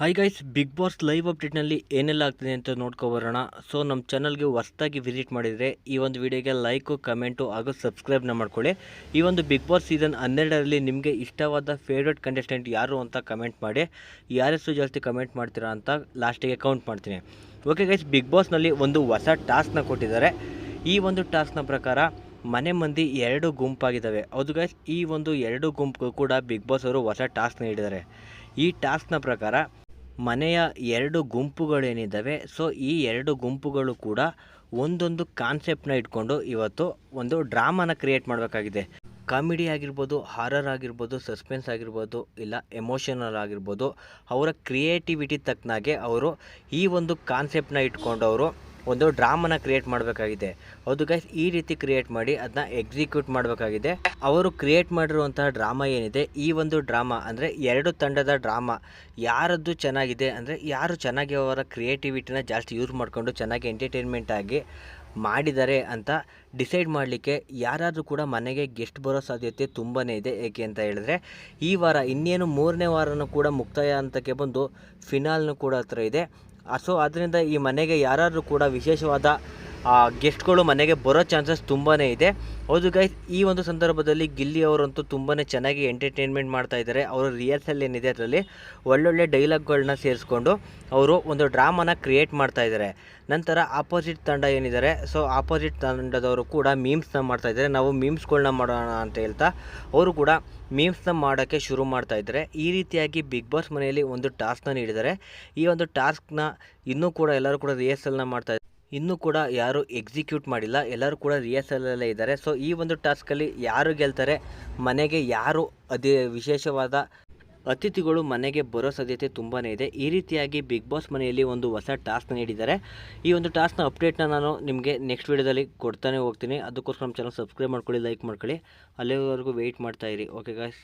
Hi guys Bigg Boss live ಅಪ್ಡೇಟ್ನಲ್ಲಿ ಏನೆಲ್ಲ ಆಗ್ತಿದೆ ಅಂತ ನೋಡ್ಕೊಬರೋಣ. ಸೊ ನಮ್ಮ ಚಾನಲ್ಗೆ ಹೊಸ್ದಾಗಿ ವಿಸಿಟ್ ಮಾಡಿದರೆ ಈ ಒಂದು ವಿಡಿಯೋಗೆ ಲೈಕು ಕಮೆಂಟು ಹಾಗೂ ಸಬ್ಸ್ಕ್ರೈಬ್ನ ಮಾಡ್ಕೊಳ್ಳಿ. ಈ ಒಂದು ಬಿಗ್ ಬಾಸ್ ಸೀಸನ್ ಹನ್ನೆರಡರಲ್ಲಿ ನಿಮಗೆ ಇಷ್ಟವಾದ ಫೇವ್ರೇಟ್ ಕಂಟೆಸ್ಟೆಂಟ್ ಯಾರು ಅಂತ ಕಮೆಂಟ್ ಮಾಡಿ. ಯಾರೆಷ್ಟು ಜಾಸ್ತಿ ಕಮೆಂಟ್ ಮಾಡ್ತೀರಾ ಅಂತ ಲಾಸ್ಟಿಗೆ ಕೌಂಟ್ ಮಾಡ್ತೀನಿ. ಓಕೆ ಗೈಸ್ ಬಿಗ್ ಬಾಸ್ನಲ್ಲಿ ಒಂದು ಹೊಸ ಟಾಸ್ಕ್ನ ಕೊಟ್ಟಿದ್ದಾರೆ. ಈ ಒಂದು ಟಾಸ್ಕ್ನ ಪ್ರಕಾರ ಮನೆ ಮಂದಿ ಎರಡು ಗುಂಪಾಗಿದ್ದಾವೆ ಹೌದು ಗೈಸ್ ಈ ಒಂದು ಎರಡು ಗುಂಪು ಕೂಡ ಬಿಗ್ ಬಾಸ್ ಅವರು ಹೊಸ ಟಾಸ್ಕ್ನ ನೀಡಿದ್ದಾರೆ. ಈ ಟಾಸ್ಕ್ನ ಪ್ರಕಾರ ಮನೆಯ ಎರಡು ಗುಂಪುಗಳೇನಿದ್ದಾವೆ ಸೊ ಈ ಎರಡು ಗುಂಪುಗಳು ಕೂಡ ಒಂದೊಂದು ಕಾನ್ಸೆಪ್ಟನ್ನ ಇಟ್ಕೊಂಡು ಇವತ್ತು ಒಂದು ಡ್ರಾಮಾನ ಕ್ರಿಯೇಟ್ ಮಾಡಬೇಕಾಗಿದೆ. ಕಾಮಿಡಿ ಆಗಿರ್ಬೋದು ಹಾರರ್ ಆಗಿರ್ಬೋದು ಸಸ್ಪೆನ್ಸ್ ಆಗಿರ್ಬೋದು, ಇಲ್ಲ ಎಮೋಷನಲ್ ಆಗಿರ್ಬೋದು, ಅವರ ಕ್ರಿಯೇಟಿವಿಟಿ ತಕ್ಕನಾಗೆ ಅವರು ಈ ಒಂದು ಕಾನ್ಸೆಪ್ಟನ್ನ ಇಟ್ಕೊಂಡು ಅವರು ಒಂದು ಡ್ರಾಮನ ಕ್ರಿಯೇಟ್ ಮಾಡಬೇಕಾಗಿದೆ. ಹೌದು ಗೈಸ್ ಈ ರೀತಿ ಕ್ರಿಯೇಟ್ ಮಾಡಿ ಅದನ್ನ ಎಕ್ಸಿಕ್ಯೂಟ್ ಮಾಡಬೇಕಾಗಿದೆ. ಅವರು ಕ್ರಿಯೇಟ್ ಮಾಡಿರುವಂತಹ ಡ್ರಾಮಾ ಏನಿದೆ? ಈ ಒಂದು ಡ್ರಾಮಾ ಅಂದರೆ ಎರಡು ತಂಡದ ಡ್ರಾಮಾ. ಯಾರದ್ದು ಚೆನ್ನಾಗಿದೆ ಅಂದರೆ ಯಾರು ಚೆನ್ನಾಗಿ ಅವರ ಕ್ರಿಯೇಟಿವಿಟಿನ ಜಾಸ್ತಿ ಯೂಸ್ ಮಾಡಿಕೊಂಡು ಚೆನ್ನಾಗಿ ಎಂಟರ್ಟೈನ್ಮೆಂಟ್ ಆಗಿ ಮಾಡಿದ್ದಾರೆ ಅಂತ ಡಿಸೈಡ್ ಮಾಡಲಿಕ್ಕೆ ಯಾರಾದರೂ ಕೂಡ ಮನೆಗೆ ಗೆಸ್ಟ್ ಬರೋ ಸಾಧ್ಯತೆ ತುಂಬಾ ಇದೆ. ಏಕೆ ಅಂತ ಹೇಳಿದ್ರೆ, ಈ ವಾರ ಇನ್ನೇನು ಮೂರನೇ ವಾರನೂ ಕೂಡ ಮುಕ್ತಾಯ ಹಂತಕ್ಕೆ ಬಂದು ಫಿನಾಲ್ನು ಕೂಡ ಹತ್ರ ಇದೆ. ಸೊ ಆದ್ದರಿಂದ ಈ ಮನೆಗೆ ಯಾರಾದರೂ ಕೂಡ ವಿಶೇಷವಾದ ಗೆಸ್ಟ್ಗಳು ಮನೆಗೆ ಬರೋ ಚಾನ್ಸಸ್ ತುಂಬಾ ಇದೆ. ಹೌದು ಗೈಸ್ ಈ ಒಂದು ಸಂದರ್ಭದಲ್ಲಿ ಗಿಲ್ಲಿ ಅವರಂತೂ ತುಂಬಾ ಚೆನ್ನಾಗಿ ಎಂಟರ್ಟೈನ್ಮೆಂಟ್ ಮಾಡ್ತಾ ಇದ್ದಾರೆ. ಅವರ ರಿಯರ್ಸಲ್ ಏನಿದೆ ಅದರಲ್ಲಿ ಒಳ್ಳೊಳ್ಳೆ ಡೈಲಾಗ್ಗಳನ್ನ ಸೇರಿಸ್ಕೊಂಡು ಅವರು ಒಂದು ಡ್ರಾಮಾನ ಕ್ರಿಯೇಟ್ ಮಾಡ್ತಾ ಇದ್ದಾರೆ. ನಂತರ ಆಪೋಸಿಟ್ ತಂಡ ಏನಿದ್ದಾರೆ ಸೊ ಆಪೋಸಿಟ್ ತಂಡದವರು ಕೂಡ ಮೀಮ್ಸ್ನ ಮಾಡ್ತಾ ಇದ್ದಾರೆ. ನಾವು ಮೀಮ್ಸ್ಗಳನ್ನ ಮಾಡೋಣ ಅಂತ ಹೇಳ್ತಾ ಅವರು ಕೂಡ ಮೀಮ್ಸ್ನ ಮಾಡೋಕ್ಕೆ ಶುರು ಮಾಡ್ತಾ ಇದ್ದಾರೆ. ಈ ರೀತಿಯಾಗಿ ಬಿಗ್ ಬಾಸ್ ಮನೆಯಲ್ಲಿ ಒಂದು ಟಾಸ್ಕ್ನ ನೀಡಿದ್ದಾರೆ. ಈ ಒಂದು ಟಾಸ್ಕ್ನ ಇನ್ನೂ ಕೂಡ ಎಲ್ಲರೂ ಕೂಡ ರಿಹರ್ಸಲ್ನ ಮಾಡ್ತಾ ಇನ್ನೂ ಕೂಡ ಯಾರು ಎಕ್ಸಿಕ್ಯೂಟ್ ಮಾಡಿಲ್ಲ. ಎಲ್ಲರೂ ಕೂಡ ರಿಹರ್ಸಲಲ್ಲೇ ಇದ್ದಾರೆ. ಸೊ ಈ ಒಂದು ಟಾಸ್ಕಲ್ಲಿ ಯಾರು ಗೆಲ್ತಾರೆ? ಮನೆಗೆ ಯಾರು ಅದೇ ವಿಶೇಷವಾದ ಅತಿಥಿಗಳು ಮನೆಗೆ ಬರೋ ಸಾಧ್ಯತೆ ತುಂಬಾ ಇದೆ. ಈ ರೀತಿಯಾಗಿ ಬಿಗ್ ಬಾಸ್ ಮನೆಯಲ್ಲಿ ಒಂದು ಹೊಸ ಟಾಸ್ಕ್ ನೀಡಿದ್ದಾರೆ. ಈ ಒಂದು ಟಾಸ್ಕ್ನ ಅಪ್ಡೇಟ್ನ ನಾನು ನಿಮಗೆ ನೆಕ್ಸ್ಟ್ ವೀಡಿಯೋದಲ್ಲಿ ಕೊಡ್ತಾನೆ ಹೋಗ್ತೀನಿ. ಅದಕ್ಕೋಸ್ಕರ ನಮ್ಮ ಚಾನಲ್ ಸಬ್ಸ್ಕ್ರೈಬ್ ಮಾಡ್ಕೊಳ್ಳಿ ಲೈಕ್ ಮಾಡ್ಕೊಳ್ಳಿ. ಅಲ್ಲಿವರೆಗೂ ವೆಯ್ಟ್ ಮಾಡ್ತಾಯಿರಿ ಓಕೆ ಗಾಯ್ಸ್